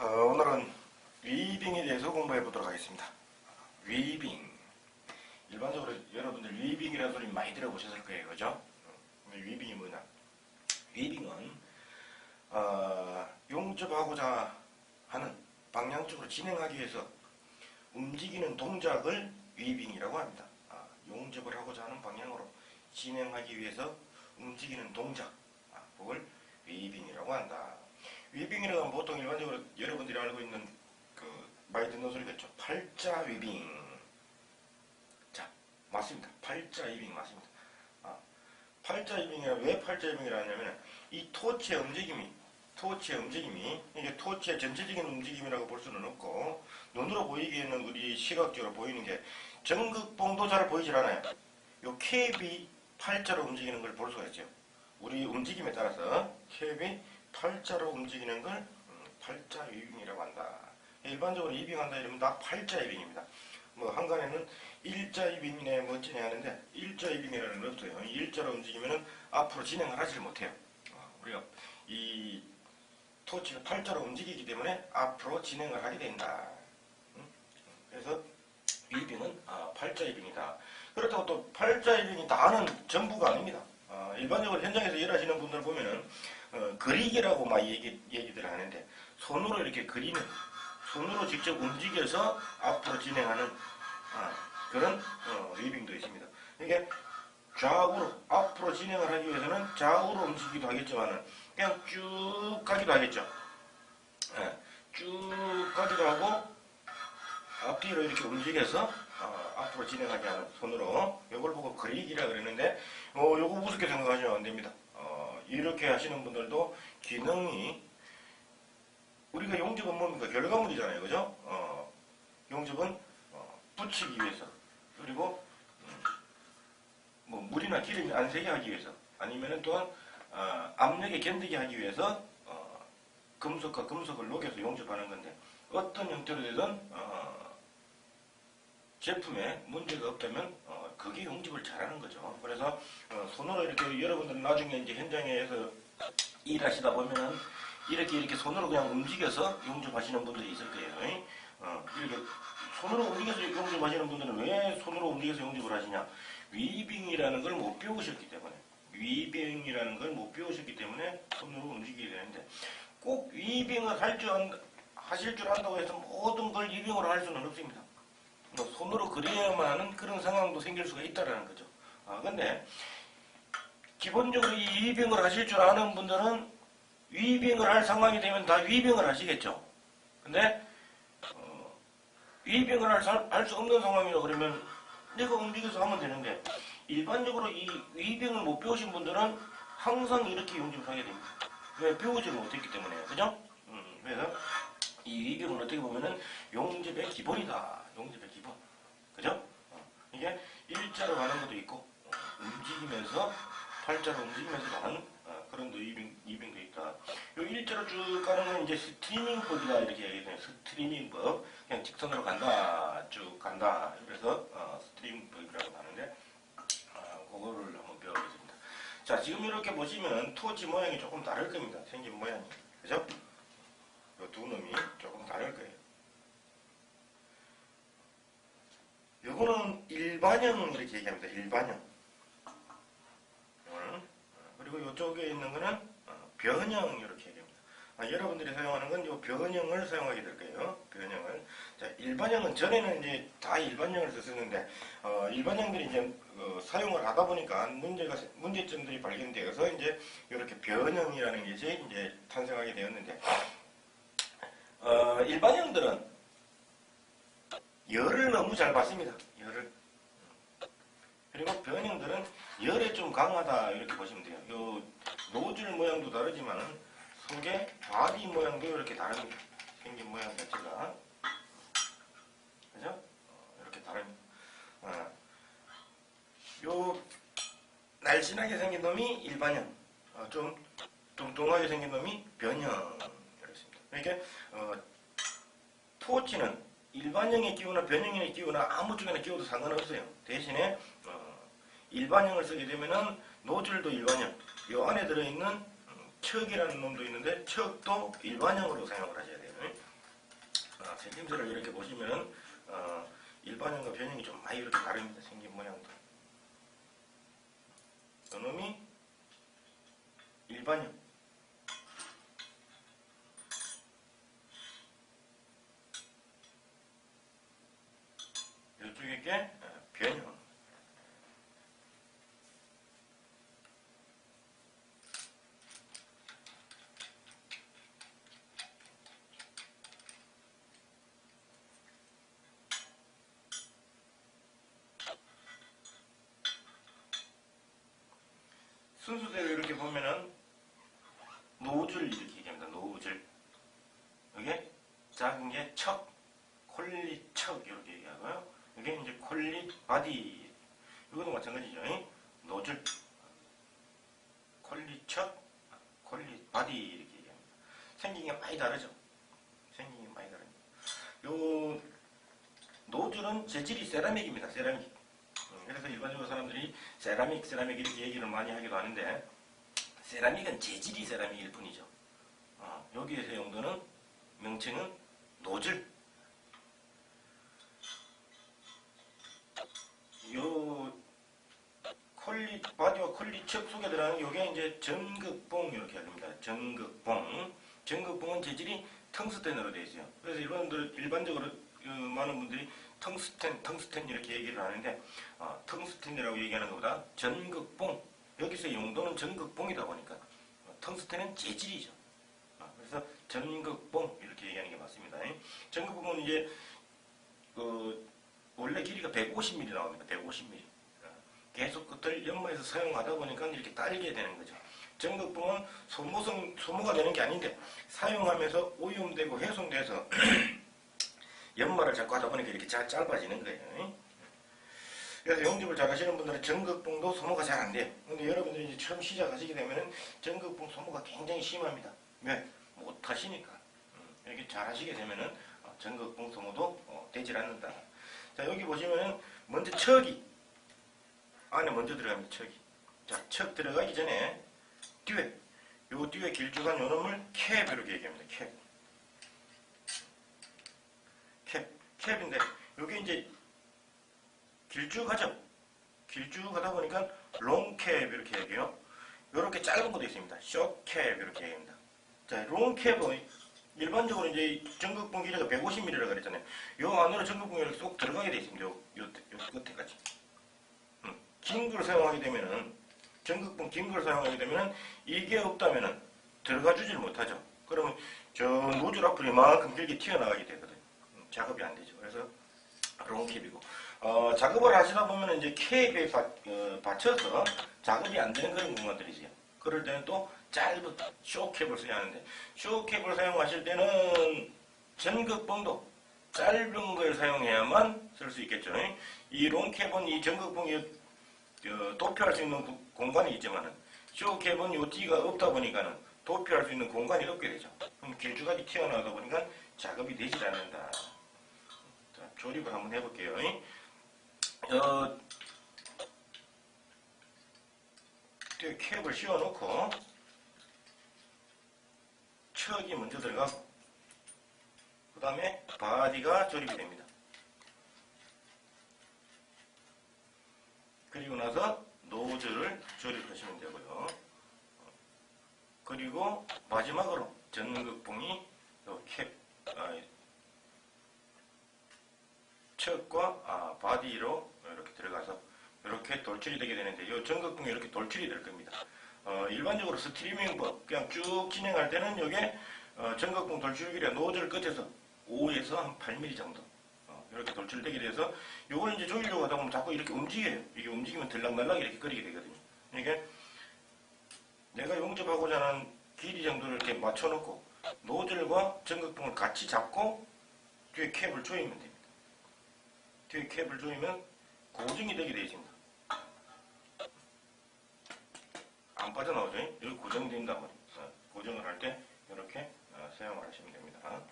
어, 오늘은 위빙에 대해서 공부해 보도록 하겠습니다. 위빙. 일반적으로 여러분들 위빙이라는 소리 많이 들어보셨을 거예요. 그죠? 어, 근데 위빙이 뭐냐? 위빙은 어, 용접하고자 하는 방향적으로 진행하기 위해서 움직이는 동작을 위빙이라고 합니다. 아, 용접을 하고자 하는 방향으로 진행하기 위해서 움직이는 동작, 아, 그걸 위빙이라고 한다. 위빙이라고 하면 보통 일반적으로 여러분들이 알고 있는 그 많이 듣는 소리겠죠. 팔자 위빙. 자, 맞습니다. 팔자 위빙 맞습니다. 아, 팔자 위빙이라 왜 팔자 위빙이라 하냐면 이 토치의 움직임이 토치의 움직임이 이게 토치의 전체적인 움직임이라고 볼 수는 없고 눈으로 보이기에는 우리 시각적으로 보이는 게 전극봉도 잘 보이질 않아요. 요 캡이 팔자로 움직이는 걸 볼 수가 있죠. 우리 움직임에 따라서 캡이 팔자로 움직이는 걸 음, 팔자 위빙이라고 한다. 일반적으로 이빙한다 이러면 다 팔자 이빙입니다. 뭐 한간에는 일자 이빙이네 멋지네 하는데 일자 이빙이라는 건 없어요. 일자로 움직이면은 앞으로 진행을 하질 못해요. 어, 우리가 이 토치가 팔자로 움직이기 때문에 앞으로 진행을 하게 된다. 음? 그래서 이빙은 아, 팔자 이빙이다. 그렇다고 또 팔자 이빙이 다는 전부가 아닙니다. 아, 일반적으로 현장에서 일하시는 분들 보면은 어, 그리기라고 막 얘기, 얘기들 하는데 손으로 이렇게 그리는 손으로 직접 움직여서 앞으로 진행하는 아, 그런 어, 리빙도 있습니다. 이게 좌우로 앞으로 진행을 하기 위해서는 좌우로 움직이기도 하겠지만은 그냥 쭉 가기도 하겠죠. 예, 쭉 가기도 하고 앞뒤로 이렇게 움직여서 어, 앞으로 진행하게 하는 손으로 이걸 보고 그리기라 그러는데 어, 요거 우습게 생각하시면 안 됩니다. 어, 이렇게 하시는 분들도 기능이 우리가 용접은 뭡니까? 결과물이잖아요. 그죠? 어, 용접은 어, 붙이기 위해서 그리고 음, 뭐 물이나 기름이 안 새게 하기 위해서 아니면은 또한 어, 압력에 견디게 하기 위해서 어, 금속과 금속을 녹여서 용접하는 건데 어떤 형태로 되든 어, 제품에 문제가 없다면 어, 그게 용접을 잘하는 거죠. 그래서 어, 손으로 이렇게 여러분들은 나중에 이제 현장에서 일하시다 보면은 이렇게 이렇게 손으로 그냥 움직여서 용접하시는 분들이 있을 거예요. 어, 이렇게 손으로 움직여서 용접하시는 분들은 왜 손으로 움직여서 용접을 하시냐? 위빙이라는 걸 못 배우셨기 때문에 위빙이라는 걸 못 배우셨기 때문에 손으로 움직이게 되는데 꼭 위빙을 할 줄 하실 줄 안다고 해서 모든 걸 위빙으로 할 수는 없습니다. 뭐 손으로 그려야만 하는 그런 상황도 생길 수가 있다라는 거죠. 아 근데 기본적으로 이 위빙을 하실 줄 아는 분들은 위빙을 할 상황이 되면 다 위빙을 하시겠죠. 근데 어, 위빙을 할 수 없는 상황이라 그러면 내가 움직여서 하면 되는데 일반적으로 이 위빙을 못 배우신 분들은 항상 이렇게 용접을 하게 됩니다. 왜 배우지 못했기 때문에 그죠? 음, 그래서 이 위빙은 어떻게 보면은 용접의 기본이다. 용접의. 그죠? 어, 이게 일자로 가는 것도 있고 어, 움직이면서 팔자로 움직이면서 가는 어, 그런 위빙, 위빙도 있다. 요 일자로 쭉 가는 건 이제 스트리밍법이다 이렇게 얘기해요. 스트리밍법. 그냥 직선으로 간다, 쭉 간다. 그래서 어, 스트리밍법이라고 하는데 어, 그거를 한번 배워보겠습니다. 자, 지금 이렇게 보시면 토지 모양이 조금 다를 겁니다. 생긴 모양이. 그죠? 요 두 놈이 조금 다를 거예요. 요거는 일반형 이렇게 얘기합니다. 일반형. 그리고 이쪽에 있는 거는 어, 변형 이렇게 얘기합니다. 아, 여러분들이 사용하는 건이 변형을 사용하게 될 거예요. 변형을. 자, 일반형은 전에는 이제 다 일반형을 썼었는데 어, 일반형들이 이제 어, 사용을 하다 보니까 문제가 문제점들이 발견되어서 이제 이렇게 변형이라는 것이 이제 탄생하게 되었는데 어, 일반형들은 열을 너무 잘 받습니다. 열을. 그리고 변형들은 열에 좀 강하다 이렇게 보시면 돼요. 요 노즐 모양도 다르지만 속에 바디 모양도 이렇게 다릅니다. 생긴 모양 자체가 그죠? 어, 이렇게 다릅니다. 어. 요 날씬하게 생긴 놈이 일반형, 어, 좀 뚱뚱하게 생긴 놈이 변형 이렇습니다. 이렇게 어, 토치는 일반형에 끼우나 변형에 끼우나 아무 쪽에나 끼워도 상관없어요. 대신에 어, 일반형을 쓰게 되면은 노즐도 일반형, 요 안에 들어있는 음, 척이라는 놈도 있는데 척도 일반형으로 사용을 하셔야 돼요. 어, 생김새를 이렇게 보시면은 어, 일반형과 변형이 좀 많이 이렇게 다릅니다. 생긴 모양도. 요놈이 일반형. 이쪽에 게 어, 변형. 순수대로 이렇게 보면은 노즐 이렇게 얘기합니다. 노즐. 이게 작은 게 척, 콜리 척 이렇게 얘기하고요. 이게 이제 콜리 바디. 이것도 마찬가지죠. 잉? 노즐, 콜리 척, 콜리 바디 이렇게 얘기합니다. 생긴 게 많이 다르죠. 생긴 게 많이 다릅니다. 요 노즐은 재질이 세라믹입니다. 세라믹. 음, 그래서 일반적으로 사람들이 세라믹, 세라믹 이렇게 얘기를 많이 하기도 하는데 세라믹은 재질이 세라믹일 뿐이죠. 어, 여기에서 용도는 명칭은 노즐. 요 콜리 바디와 콜리 척 속에 들어가는 요게 이제 전극봉 이렇게 합니다. 전극봉. 전극봉은 재질이 텅스텐으로 되어 있어요. 그래서 일반들 일반적으로 어, 많은 분들이 텅스텐, 텅스텐 이렇게 얘기를 하는데 어, 텅스텐이라고 얘기하는 것보다 전극봉 여기서 용도는 전극봉이다 보니까 어, 텅스텐은 재질이죠. 어, 그래서 전극봉 이렇게 얘기하는 게 맞습니다. 전극봉은 이제 그 원래 길이가 150mm 나옵니다. 150mm. 어, 계속 그것들 연마해서 사용하다 보니까 이렇게 딸게 되는 거죠. 전극봉은 소모성, 소모가 되는 게 아닌데 사용하면서 오염되고 훼손돼서 연마를 자꾸 하다 보니까 이렇게 잘 짧아지는 거예요. 그래서 용접을 잘 하시는 분들은 전극봉도 소모가 잘 안 돼요. 근데 여러분들이 이제 처음 시작하시게 되면은 전극봉 소모가 굉장히 심합니다. 왜? 못 하시니까. 음, 이렇게 잘 하시게 되면은 어, 전극봉 소모도 어, 되질 않는다. 자, 여기 보시면은 먼저 척이 안에 먼저 들어갑니다. 척이. 자, 척 들어가기 전에 뒤에 요 뒤에 길쭉한 요 놈을 캡 이렇게 얘기합니다. 캡. 캡. 캡인데 요게 이제 길쭉하죠? 길쭉하다 보니까 롱캡 이렇게 얘기해요. 요렇게 짧은 것도 있습니다. 숏캡 이렇게 얘기합니다. 자, 롱캡은 일반적으로 이제 전극봉 길이가 150mm라고 그랬잖아요. 요 안으로 전극봉이 이렇게 쏙 들어가게 돼 있습니다. 요, 요, 요 끝에까지. 음, 긴걸 사용하게 되면은 전극봉 긴 걸 사용하게 되면은 이게 없다면은 들어가 주질 못하죠. 그러면 저 노즐 앞으로 이만큼 길게 튀어나가게 되거든요. 음, 작업이 안 되죠. 그래서 롱캡이고 어, 작업을 하시다 보면 이제 캡에 바, 어, 받쳐서 작업이 안 되는 그런 공간들이지요. 그럴 때는 또 짧은 쇼캡을 써야 하는데 쇼캡을 사용하실 때는 전극봉도 짧은 걸 사용해야만 쓸 수 있겠죠. 이 롱캡은 이 전극봉이 어, 도표할 수 있는 부- 공간이 있지만은 쇼캡은 요 D가 없다 보니까는 도표할 수 있는 공간이 없게 되죠. 그럼 길쭉하게 튀어나오다 보니까 작업이 되질 않는다. 자, 조립을 한번 해볼게요. 어, 캡을 씌워놓고 척이 먼저 들어가고 그 다음에 바디가 조립이 됩니다. 그리고 나서 노즐을 조립하시면 되고요. 그리고 마지막으로 전극봉이 요 캡, 아, 척과 아, 바디로 이렇게 들어가서 이렇게 돌출이 되게 되는데 이 전극봉이 이렇게 돌출이 될 겁니다. 어, 일반적으로 스트리밍법 그냥 쭉 진행할 때는 이게 어, 전극봉 돌출 길이가 노즐 끝에서 5에서 한 8mm 정도 어, 이렇게 돌출되게 돼서 이걸 이제 조이려고 하다 보면 자꾸 이렇게 움직여요. 이게 움직이면 들락날락 이렇게 거리게 되거든요. 이게 내가 용접하고자 하는 길이 정도를 이렇게 맞춰놓고 노즐과 전극봉을 같이 잡고 뒤에 캡을 조이면 됩니다. 뒤에 캡을 조이면 고정이 되게 되어 있습니다. 안 빠져나오죠? 여기 고정된단 말이에요. 어, 고정을 할 때 이렇게 어, 사용을 하시면 됩니다.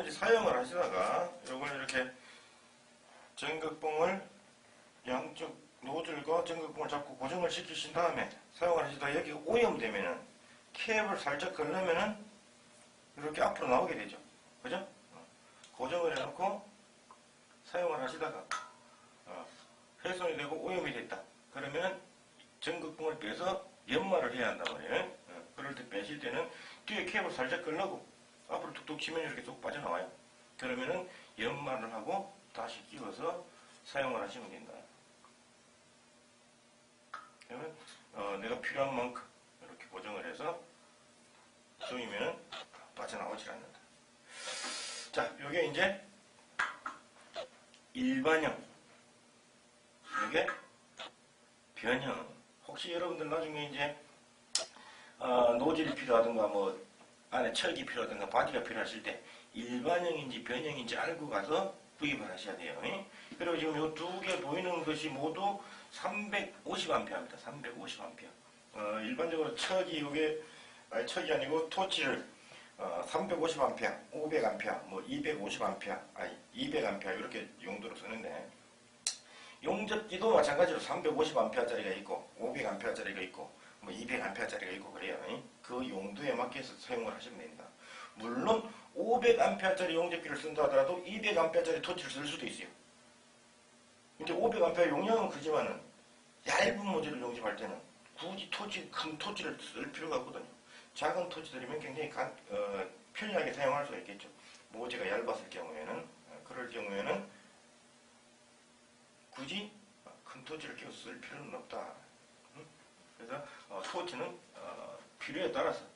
이제 사용을 하시다가 요걸 이렇게 전극봉을 양쪽 노즐과 전극봉을 잡고 고정을 시키신 다음에 사용을 하시다가 여기 오염되면은 캡을 살짝 걸르면은 이렇게 앞으로 나오게 되죠. 그죠? 어. 고정을 해놓고 사용을 하시다가 어, 훼손이 되고 오염이 됐다. 그러면 전극봉을 빼서 연마를 해야 한단 말이에요. 어, 그럴 때 빼실 때는 뒤에 캡을 살짝 걸르고 앞으로 툭툭 치면 이렇게 쏙 빠져나와요. 그러면은 연마를 하고 다시 끼워서 사용을 하시면 된다. 그러면 어, 내가 필요한 만큼 이렇게 고정을 해서 조이면 빠져나오질 않는다. 자, 요게 이제 일반형, 이게 변형. 혹시 여러분들 나중에 이제 어, 노즐이 필요하든가 뭐 안에 철기 필요하든가 바디가 필요하실 때 일반형인지 변형인지 알고 가서 구입을 하셔야 돼요. 예? 그리고 지금 요두개 보이는 것이 모두 350A입니다. 350A. 어, 일반적으로 척이 이게 아니 척이 아니고 토치를 어, 350A, 500A, 뭐 250A, 아니 200A 이렇게 용도로 쓰는데 용접기도 마찬가지로 350A짜리가 있고 500A짜리가 있고 뭐 200A짜리가 있고 그래요. 예? 그 용도에 맞게서 사용을 하시면 됩니다. 물론 500A짜리 용접기를 쓴다 하더라도 200A짜리 토치를 쓸 수도 있어요. 이제 500A 용량은 크지만은 얇은 모듈을 용접할 때는 굳이 토치, 큰 토치를 쓸 필요가 없거든요. 작은 토치들이면 굉장히 간- 어, 편리하게 사용할 수가 있겠죠. 모재가 얇았을 경우에는, 어, 그럴 경우에는 굳이 큰 토치를 끼워 쓸 필요는 없다. 음? 그래서 어, 토치는 어, 필요에 따라서 큰,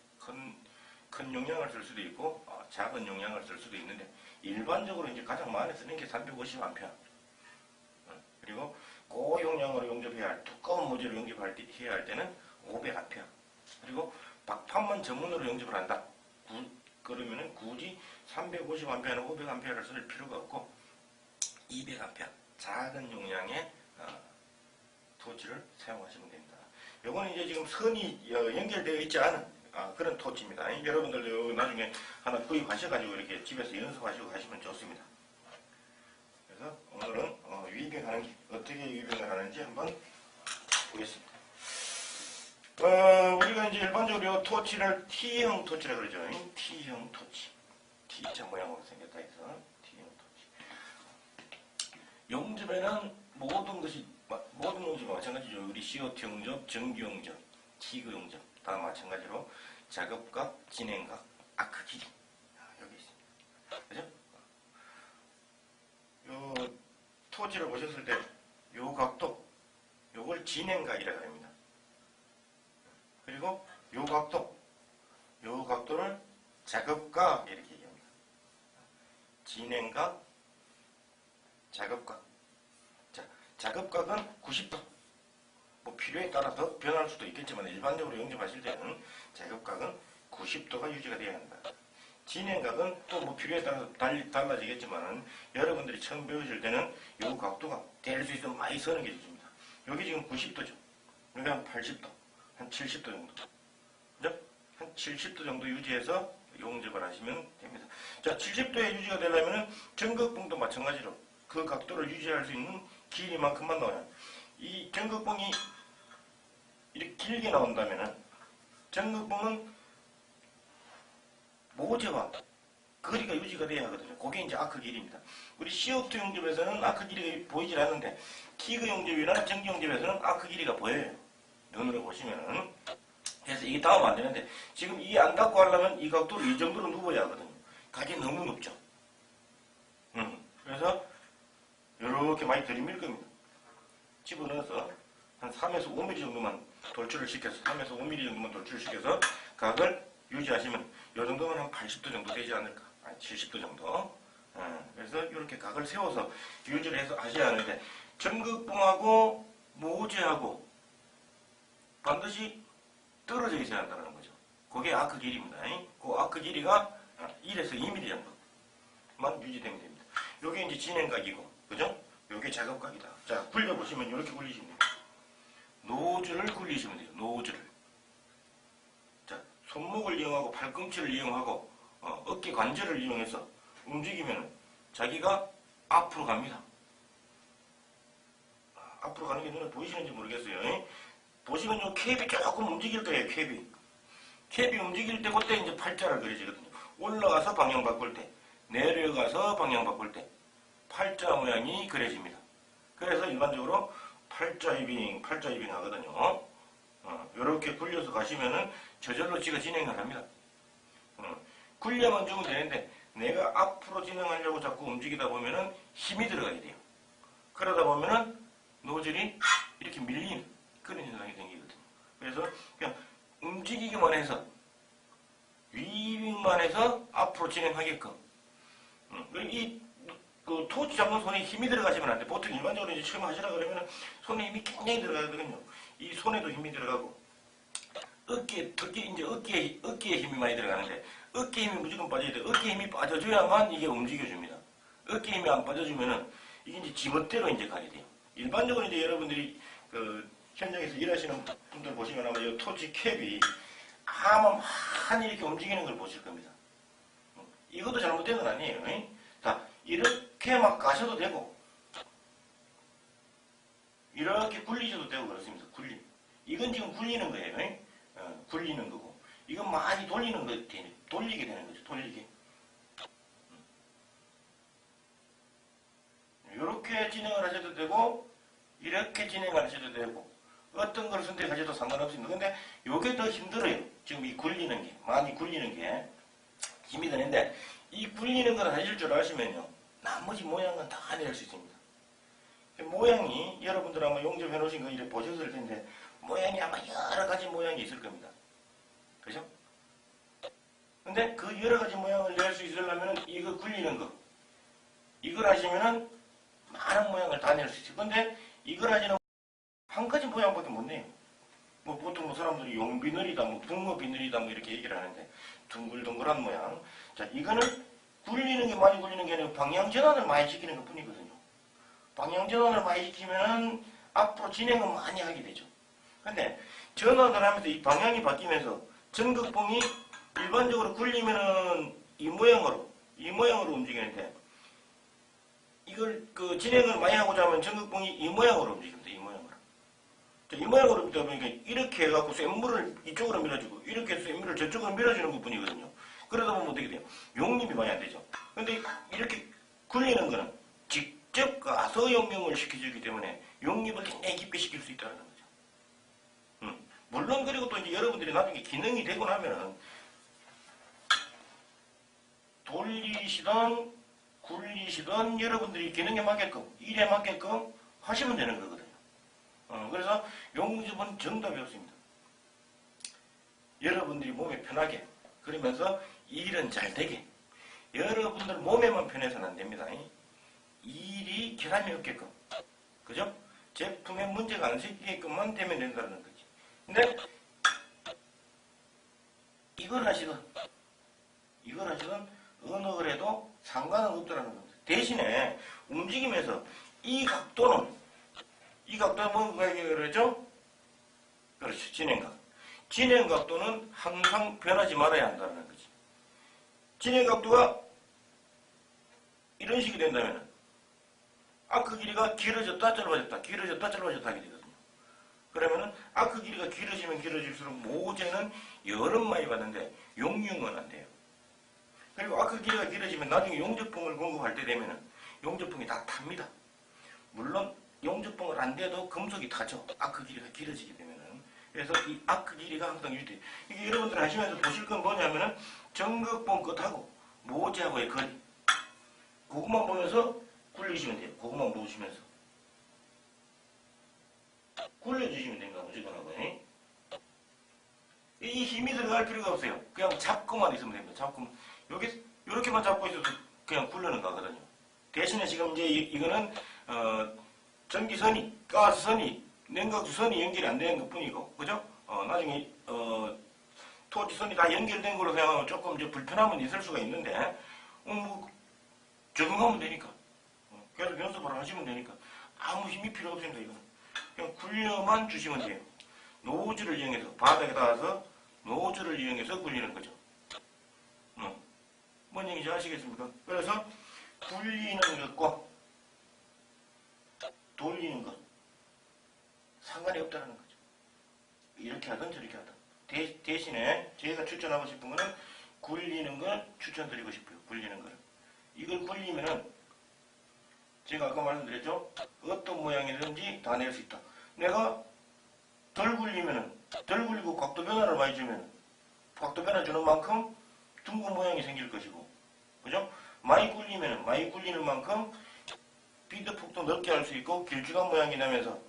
큰 용량을 쓸 수도 있고 어, 작은 용량을 쓸 수도 있는데 일반적으로 이제 가장 많이 쓰는 게 350A. 어, 그리고 고용량으로 용접해야 할 두꺼운 모듈을 용접할 때 해야 할 때는 500A. 그리고 박판만 전문으로 용접을 한다. 구- 그러면은 굳이 350A나 500A를 쓸 필요가 없고 200A 작은 용량의 어, 토치를 사용하시면 됩니다. 요거는 이제 지금 선이 어, 연결되어 있지 않은 아, 그런 토치입니다. 이 여러분들도 나중에 하나 구입하셔가지고 이렇게 집에서 연습하시고 가시면 좋습니다. 그래서 오늘은 어, 게 어떻게 위빙을 하는지 한번 보겠습니다. 어, 우리가 이제 일반적으로 요 토치를 T형 토치라 그러죠. 이 T형 토치. T자 모양으로 생겼다 해서 T형 토치. 용접에는 모든 것이 마- 모든 용접이 마찬가지죠. 우리 COT 용접, 전기 용접, 티그 용접 다 마찬가지로 작업각, 진행각, 아크 길이 아, 여기 있습니다. 그죠? 요 토지를 보셨을 때 요 각도 요걸 진행각이라고 합니다. 그리고 요 각도 요 각도를 작업각 이렇게 얘기합니다. 진행각, 작업각. 자, 작업각은 90도. 뭐 필요에 따라서 변할 수도 있겠지만 일반적으로 용접하실 때는 작업각은 90도가 유지가 돼야 한다. 진행각은 또 뭐 필요에 따라서 달라지겠지만 여러분들이 처음 배우실 때는 요 각도가 될 수 있으면 많이 서는 게 좋습니다. 여기 지금 90도죠. 여기 한 80도, 한 70도 정도. 그죠? 한 70도 정도 유지해서 용접을 하시면 됩니다. 자, 70도에 유지가 되려면 전극봉도 마찬가지로 그 각도를 유지할 수 있는 길이만큼만 나와요. 이 전극봉이 이렇게 길게 나온다면은 전극봉은 모재와 거리가 유지가 돼야 하거든요. 그게 이제 아크 길이입니다. 우리 CO2 용접에서는 아크 길이가 보이질 않는데 티그 용접이나 전기 용접에서는 아크 길이가 보여요. 눈으로 보시면은. 그래서 이게 닿으면 안 되는데 지금 이게 안 닿고 하려면 이 각도로 이 정도로 누워야 하거든요. 각이 너무 높죠. 음, 그래서 이렇게 많이 들이밀 겁니다. 집어넣어서 한 3에서 5mm 정도만 돌출을 시켜서 3에서 5mm 정도만 돌출을 시켜서 각을 유지하시면 이 정도면 한 80도 정도 되지 않을까? 아니 70도 정도. 어, 그래서 이렇게 각을 세워서 유지를 해서 하셔야 하는데 전극봉하고 모재하고 반드시 떨어져 있어야 한다는 거죠. 그게 아크 길이입니다. 그 아크 길이가 1에서 2mm 정도만 유지되면 됩니다. 요게 이제 진행각이고, 그죠? 요게 작업각이다. 자, 굴려보시면 이렇게 굴리시면. 노즐을 굴리시면 돼요. 노즐을. 자, 손목을 이용하고 팔꿈치를 이용하고 어, 어깨 관절을 이용해서 움직이면 자기가 앞으로 갑니다. 앞으로 가는 게 눈에 보이시는지 모르겠어요. 예? 보시면 요 캡이 조금 움직일 거예요, 캡이. 캡이 움직일 때 그때 이제 팔자를 그려지거든요. 올라가서 방향 바꿀 때, 내려가서 방향 바꿀 때 팔자 모양이 그려집니다. 그래서 일반적으로 팔자 이빙, 팔자 이빙 하거든요. 어, 이렇게 굴려서 가시면은 저절로 지가 진행을 합니다. 어, 굴려만 주면 되는데 내가 앞으로 진행하려고 자꾸 움직이다 보면은 힘이 들어가야 돼요. 그러다 보면은 노즐이 이렇게 밀리는 그런 현상이 생기거든요. 그래서 그냥 움직이기만 해서 위빙만 해서 앞으로 진행하게끔 음, 이 그 토치 잡는 손에 힘이 들어가시면 안 돼. 보통 일반적으로 이제 처음 하시라 그러면 손에 힘이 굉장히 들어가거든요. 이 손에도 힘이 들어가고 어깨 특히 이제 어깨에 어깨에 힘이 많이 들어가는데 어깨 힘이 무조건 빠져야 돼. 어깨 힘이 빠져줘야만 이게 움직여줍니다. 어깨 힘이 안 빠져주면은 이게 이제 지멋대로 이제 가게 돼요. 일반적으로 이제 여러분들이 그 현장에서 일하시는 분들 보시면 아마 이 토치 캡이 아마 많이 이렇게 움직이는 걸 보실 겁니다. 이것도 잘못된 건 아니에요. 응? 자, 이 렇게 막 가셔도 되고, 이렇게 굴리셔도 되고 그렇습니다. 굴리. 이건 지금 굴리는 거예요. 응? 어, 굴리는 거고. 이건 많이 돌리는 거, 돌리게 되는 거죠. 돌리게. 이렇게 진행을 하셔도 되고, 이렇게 진행을 하셔도 되고, 어떤 걸 선택하셔도 상관없습니다. 근데 이게 더 힘들어요. 지금 이 굴리는 게, 많이 굴리는 게 힘이 드는데, 이 굴리는 걸 하실 줄 아시면요. 나머지 모양은 다낼수 있습니다. 모양이, 여러분들 아마 용접해 놓으신 거 이제 보셨을 텐데, 모양이 아마 여러 가지 모양이 있을 겁니다. 그죠? 근데 그 여러 가지 모양을 낼 수 있으려면 이거 굴리는 거, 이걸 하시면은 많은 모양을 다 낼 수 있어요. 근데 이걸 하시는 한 가지 모양밖에 못 내요. 뭐 보통 뭐 사람들이 용비늘이다, 뭐 붕어 비늘이다, 뭐 이렇게 얘기를 하는데 둥글둥글한 모양. 자, 이거는 굴리는 게 많이 굴리는 게 아니고 방향 전환을 많이 시키는 것 뿐이거든요. 방향 전환을 많이 시키면 앞으로 진행을 많이 하게 되죠. 근데 전환을 하면서 이 방향이 바뀌면서 전극봉이 일반적으로 굴리면은 이 모양으로, 이 모양으로 움직이는데 이걸 그 진행을 많이 하고자 하면 전극봉이 이 모양으로 움직입니다. 이 모양으로. 자, 이 모양으로 움직이다 보니까 이렇게 해갖고 쇳물을 이쪽으로 밀어주고 이렇게 쇳물을 저쪽으로 밀어주는 것 뿐이거든요. 그러다 보면 어떻게 돼요? 용립이 많이 안 되죠. 근데 이렇게 굴리는 거는 직접 가서 용명을 시켜주기 때문에 용립을 굉장히 깊게 시킬 수 있다는 거죠. 음. 물론 그리고 또 이제 여러분들이 나중에 기능이 되고 나면은 돌리시던 굴리시던 여러분들이 기능에 맞게끔 일에 맞게끔 하시면 되는 거거든요. 어, 그래서 용접은 정답이 없습니다. 여러분들이 몸에 편하게 그러면서 일은 잘 되게 여러분들 몸에만 편해서는 안 됩니다. 일이 결함이 없게끔 그죠? 제품에 문제가 안 생기게끔만 되면 된다는 거지. 근데 이걸 하시든 이걸 하시든 어느 걸 해도 상관은 없다는 겁니다. 대신에 움직이면서 이 각도는 이 각도는 뭔가 그러죠? 그렇죠. 진행각. 진행 각도는 항상 변하지 말아야 한다는 거지. 진행 각도가 이런 식이 된다면 아크 길이가 길어졌다 짧아졌다 길어졌다 짧아졌다 하게 되거든요. 그러면은 아크 길이가 길어지면 길어질수록 모재는 여름 많이 받는데 용융은 안 돼요. 그리고 아크 길이가 길어지면 나중에 용접봉을 공급할 때 되면은 용접봉이 다 탑니다. 물론 용접봉을 안 돼도 금속이 타죠. 아크 길이가 길어지게 되면은. 그래서 이 아크 길이가 항상 유지돼요. 이게 여러분들 하시면서 보실 건 뭐냐면은 전극봉 끝하고 모재하고의 거리. 그것만 보면서 굴리시면 돼요. 그것만 보시면서. 굴려주시면 됩니다. 무조건 하고. 이 힘이 들어갈 필요가 없어요. 그냥 잡고만 있으면 됩니다. 잡고 여기 이렇게만 잡고 있어도 그냥 굴르는 거거든요. 대신에 지금 이제 이, 거는 어, 전기선이, 가스선이, 냉각수선이 연결이 안 되는 것 뿐이고, 그죠? 어, 나중에 어, 토지선이 다 연결된 걸로 생각하면 조금 이제 불편함은 있을 수가 있는데, 어, 뭐 적응하면 되니까. 어, 계속 연습을 하시면 되니까 아무 힘이 필요 없습니다. 이거는 그냥 굴려만 주시면 돼요. 노즐을 이용해서 바닥에 닿아서 노즐을 이용해서 굴리는 거죠. 뭔 얘기인지 아시겠습니까? 그래서 굴리는 것과 돌리는 것 상관이 없다는 거죠. 이렇게 하든 저렇게 하든 대, 대신에 제가 추천하고 싶은 거는 굴리는 걸 추천드리고 싶어요. 굴리는 걸. 이걸 굴리면은 제가 아까 말씀드렸죠. 어떤 모양이든지 다 낼 수 있다. 내가 덜 굴리면은 덜 굴리고 각도 변화를 많이 주면 각도 변화 주는 만큼 둥근 모양이 생길 것이고 그죠? 많이 굴리면은 많이 굴리는 만큼 비드 폭도 넓게 할 수 있고 길쭉한 모양이 나면서 어,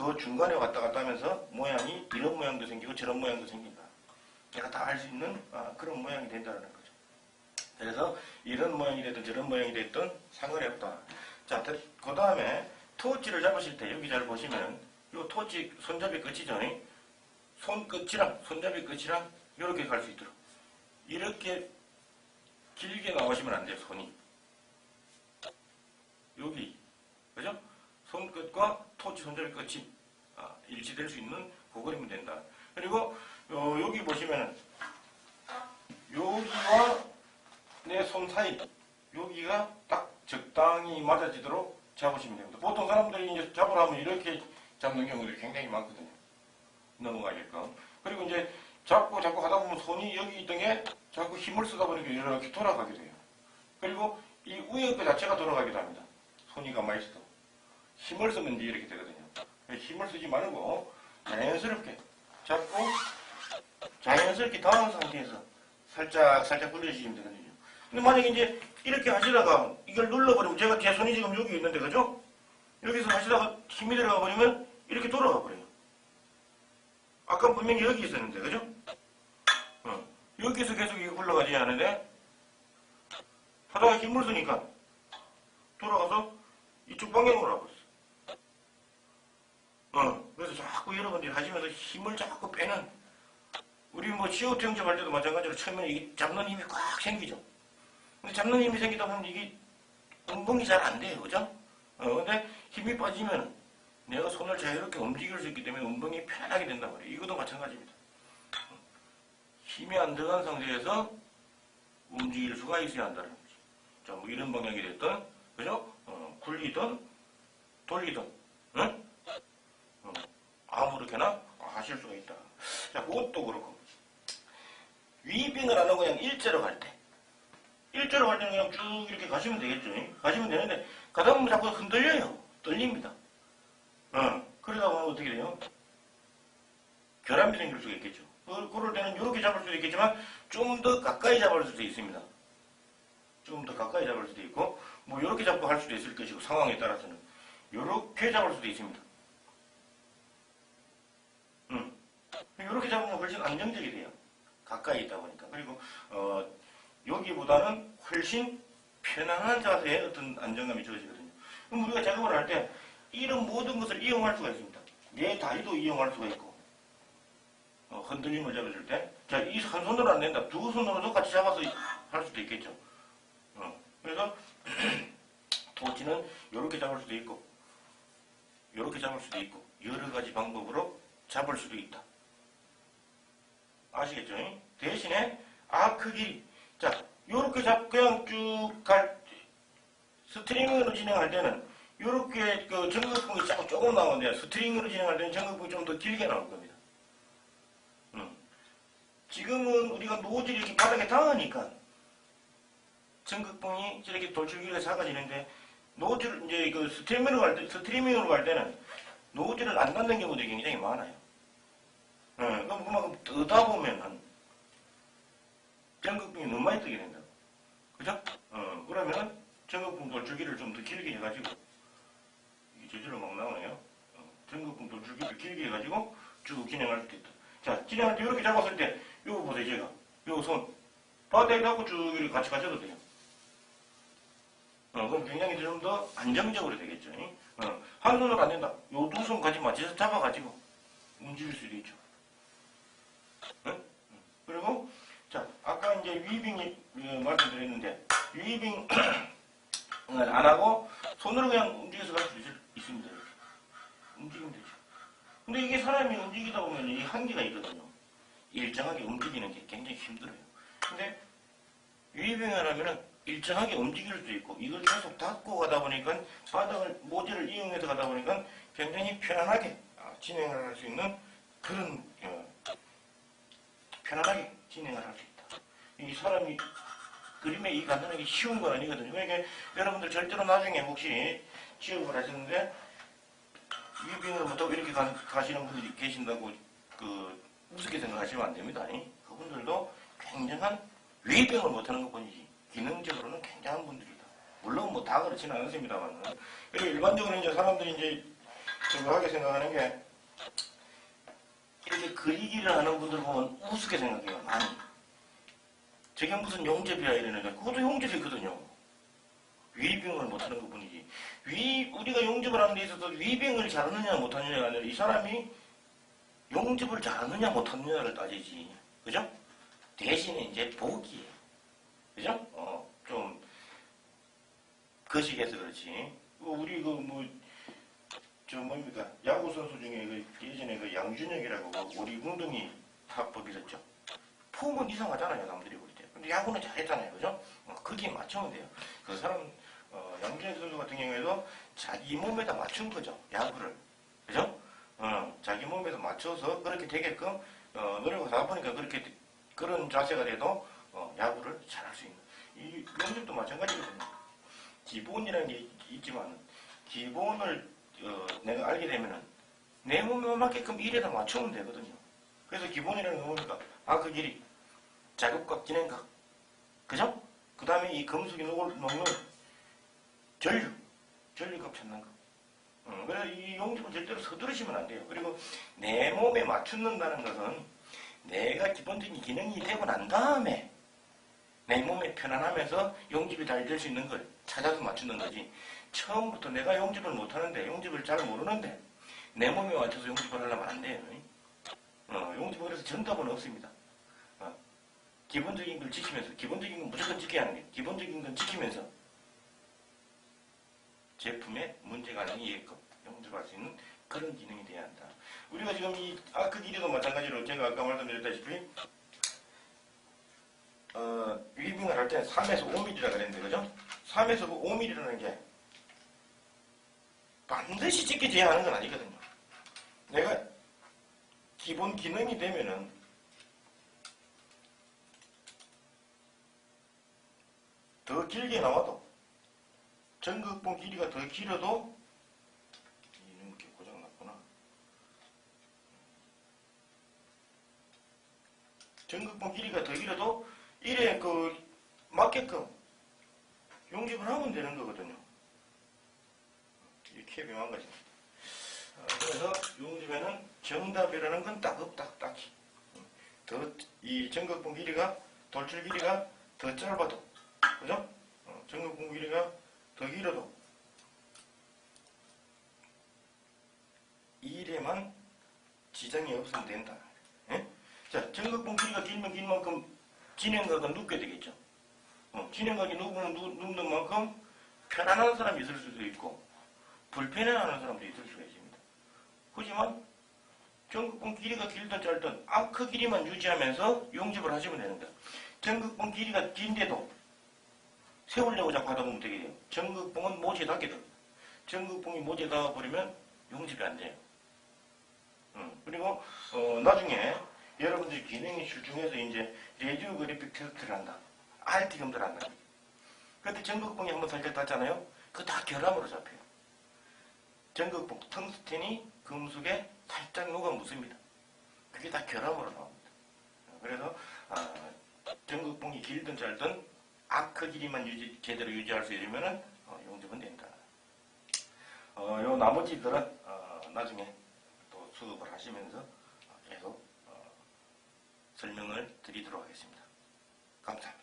그 중간에 왔다 갔다 하면서 모양이 이런 모양도 생기고 저런 모양도 생긴다. 내가 다할수 있는 아, 그런 모양이 된다는 거죠. 그래서 이런 모양이 됐든 저런 모양이 됐든 상관이 없다. 자, 그 다음에 토치를 잡으실 때 여기 잘 보시면 이 토치 손잡이 끝이죠. 손끝이랑 손잡이 끝이랑 이렇게 갈 수 있도록 이렇게 길게 나오시면 안 돼요. 손이 여기 그죠? 손끝과 토치 손잡이 끝이 아, 일치될 수 있는 그거리면 된다. 그리고 어, 여기 보시면은 여기와 내 손 사이 여기가 딱 적당히 맞아지도록 잡으시면 됩니다. 보통 사람들이 이제 잡으라면 이렇게 잡는 경우들이 굉장히 많거든요. 넘어가게끔. 그리고 이제 잡고 잡고 하다 보면 손이 여기 있던 게 자꾸 힘을 쓰다 보니까 이렇게 돌아가게 돼요. 그리고 이 위에 거 자체가 돌아가기도 합니다. 손이 가만히 있어도. 힘을 쓰면 이제 이렇게 되거든요. 힘을 쓰지 말고 자연스럽게 잡고 자연스럽게 닿은 상태에서 살짝 살짝 굴려주시면 되거든요. 근데 만약에 이제 이렇게 하시다가 이걸 눌러버리면 제가 제 손이 지금 여기 있는데 그죠? 여기서 하시다가 힘이 들어가 버리면 이렇게 돌아가 버려요. 아까 분명히 여기 있었는데 그죠? 어. 여기서 계속 이게 굴러가지 않은데 하다가 힘을 쓰니까 돌아가서 이쪽 방향으로 하고 있어. 어, 그래서 자꾸 여러분들이 하시면서 힘을 자꾸 빼는 우리 뭐 CO2 영접할 때도 마찬가지로 처음에 이게 잡는 힘이 꽉 생기죠. 근데 잡는 힘이 생기다 보면 이게 운동이 잘 안 돼요. 그죠? 어, 근데 힘이 빠지면 내가 손을 자유롭게 움직일 수 있기 때문에 운동이 편하게 된단 말이에요. 이것도 마찬가지입니다. 힘이 안 들어간 상태에서 움직일 수가 있어야 한다는 거지. 자, 뭐 이런 방향이 됐든, 그죠? 어, 굴리든, 돌리든, 응? 어, 아무렇게나 하실 수가 있다. 자, 그것도 그렇고. 위빙을 안 하고 그냥 일자로 갈 때. 일자로 갈 때는 그냥 쭉 이렇게 가시면 되겠죠. 가시면 되는데, 가다 보면 자꾸 흔들려요. 떨립니다. 어, 그러다 보면 어떻게 돼요? 결함이 생길 수가 있겠죠. 그, 그럴 때는 이렇게 잡을 수도 있겠지만, 좀 더 가까이 잡을 수도 있습니다. 좀 더 가까이 잡을 수도 있고, 뭐, 이렇게 잡고 할 수도 있을 것이고, 상황에 따라서는. 이렇게 잡을 수도 있습니다. 음. 이렇게 잡으면 훨씬 안정적이 돼요. 가까이 있다 보니까. 그리고, 어, 여기보다는 훨씬 편안한 자세에 어떤 안정감이 주어지거든요. 그럼 우리가 작업을 할 때, 이런 모든 것을 이용할 수가 있습니다. 내 다리도 이용할 수가 있고, 어, 흔들림을 잡아줄 때, 자, 이 한 손으로 안 된다. 두 손으로도 같이 잡아서 할 수도 있겠죠. 어, 그래서, 토치는 이렇게 잡을 수도 있고, 이렇게 잡을 수도 있고, 여러 가지 방법으로 잡을 수도 있다. 아시겠죠? 대신에, 아크 길이. 자, 이렇게 잡, 그냥 쭉 갈, 스트링으로 진행할 때는, 이렇게 그 전극봉이 조금, 나오는데 스트링으로 진행할 때는 전극봉이 좀 더 길게 나올 겁니다. 음. 지금은 우리가 노즐이 이렇게 바닥에 닿으니까 전극봉이 저렇게 돌출기가 작아지는데 노즐 이제 그 스트리밍으로 갈 때, 스트리밍으로 갈 때는 노즐을 안 닿는 경우도 굉장히 많아요. 음, 그럼 그만큼 뜨다 보면은 전극봉이 너무 많이 뜨게 된다. 그죠? 어, 그러면은 전극봉 돌출기를 좀 더 길게 해가지고 제대로 막 나오네요. 어, 전극봉 돌출기를 길게 해가지고 쭉 진행할 수 있다. 자, 진행할 때 이렇게 잡았을 때, 요거 보세요, 제가. 요 손. 바닥에 닿고 쭉 이렇게 같이 가셔도 돼요. 어, 그럼 굉장히 좀 더 안정적으로 되겠죠. 어, 한 손으로 안 된다. 요 두손 같이 맞춰서 잡아가지고 움직일 수도 있죠. 응? 그리고, 자, 아까 이제 위빙이 어, 말씀드렸는데, 위빙 안 하고 손으로 그냥 움직여서 갈 수 있습니다. 움직이면 되죠. 근데 이게 사람이 움직이다 보면 이 한계가 있거든요. 일정하게 움직이는 게 굉장히 힘들어요. 근데 위빙을 하면은 일정하게 움직일 수 있고 이걸 계속 닫고 가다 보니까 바닥을 모재를 이용해서 가다 보니까 굉장히 편안하게 아, 진행을 할 수 있는 그런 어, 편안하게 진행을 할 수 있다. 이 사람이 그림에 이 간단하게 쉬운 건 아니거든요. 그러니까 여러분들 절대로 나중에 혹시 취업을 하셨는데 위빙을 못하고 이렇게 가, 가시는 분들이 계신다고 그 우습게 생각하시면 안 됩니다. 그분들도 굉장한 위빙을 못하는 것뿐이지 기능적으로는 굉장한 분들이다. 물론 뭐 다 그렇지는 않습니다만 그리고 일반적으로 이제 사람들이 이제 저거 하게 생각하는 게 이렇게 그리기를 하는 분들 보면 우습게 생각해요. 많이. 저게 무슨 용접이야 이러는데 그것도 용접이거든요. 위빙을 못하는 것뿐이지. 위 우리가 용접을 하는 데 있어서 위빙을 잘하느냐 못하느냐가 아니라 이 사람이 용접을 잘하느냐 못하느냐를 따지지. 그죠? 대신에 이제 보기에. 그죠? 어, 좀, 거시기해서 그렇지. 그 우리 그 뭐, 저 뭡니까. 야구 선수 중에 그 예전에 그 양준혁이라고 그 우리 웅덩이 타법 있었죠. 폼은 이상하잖아요, 남들이 볼 때. 근데 야구는 잘했잖아요, 그죠? 어, 거기에 맞추면 돼요. 그 사람, 어, 양준혁 선수 같은 경우에도 자기 몸에다 맞춘 거죠, 야구를. 그죠? 어, 자기 몸에서 맞춰서 그렇게 되게끔 어, 노력을 하다 보니까 그렇게 그런 자세가 돼도 어, 야구를 잘 할 수 있는 이 면접도 마찬가지거든요. 기본이라는 게 있- 있지만 기본을 어, 내가 알게 되면은 내 몸에 맞게끔 일에다 맞추면 되거든요. 그래서 기본이라는 건 뭡니까? 아그 길이, 자극각, 진행각, 그죠? 그 다음에 이 금속이 녹을 녹는 전류, 전류값 찾는 거. 음, 그래서 이 용접은 절대로 서두르시면 안 돼요. 그리고 내 몸에 맞춘다는 것은 내가 기본적인 기능이 되고 난 다음에 내 몸에 편안하면서 용접이 잘 될 수 있는 걸 찾아서 맞추는 거지. 처음부터 내가 용접을 못하는데, 용접을 잘 모르는데, 내 몸에 맞춰서 용접을 하려면 안 돼요. 어, 용접은 그래서 정답은 없습니다. 어, 기본적인 걸 지키면서, 기본적인 건 무조건 지켜야 게, 기본적인 건 지키면서, 제품에 문제가 아니게끔 용접할 수 있는 그런 기능이 돼야 한다. 우리가 지금 이 아크 길이도 마찬가지로 제가 아까 말씀드렸다시피 어, 위빙을 할 때 3에서 5mm라 그랬는데 그죠? 3에서 5mm라는 게 반드시 지켜져야 하는 건 아니거든요. 내가 기본 기능이 되면은 더 길게 나와도 전극봉 길이가 더 길어도 이놈 게 고장 났구나. 전극봉 길이가 더 길어도 이래 그 맞게끔 용접을 하면 되는 거거든요. 이 캡이 망가집니다. 어, 그래서 용접에는 정답이라는 건 딱 없다, 딱히. 더, 이 전극봉 길이가, 돌출 길이가 더 짧아도, 그죠? 어, 전극봉 길이가 더 길어도, 이 일에만 지장이 없으면 된다. 예? 자, 전극봉 길이가 길면 긴 만큼 진행각은 눕게 되겠죠. 어, 진행각이 눕으면 눕, 는 만큼 편안한 사람이 있을 수도 있고 불편해하는 사람도 있을 수가 있습니다. 하지만 전극봉 길이가 길든 짧든 아크 길이만 유지하면서 용접을 하시면 되는데 전극봉 길이가 긴데도 세우려고 자꾸 하다 보면 되게 돼요. 전극봉은 모지에 닿게 됩니다. 전극봉이 모지에 닿아버리면 용접이 안 돼요. 음, 그리고 어, 나중에 여러분들이 기능이 출중해서 이제 레디오 그래픽 테스트를 한다. RT금들 한다. 그때 전극봉이 한번 살짝 닿잖아요. 그거 다 결함으로 잡혀요. 전극봉, 텅스텐이 금속에 살짝 녹아 묻습니다. 그게 다 결함으로 나옵니다. 그래서 아, 전극봉이 길든 짧든 아크 길이만 유지, 제대로 유지할 수 있으면 어, 용접은 된다. 어, 요 나머지들은 어, 나중에 또 수업을 하시면서 어, 계속 어, 설명을 드리도록 하겠습니다. 감사합니다.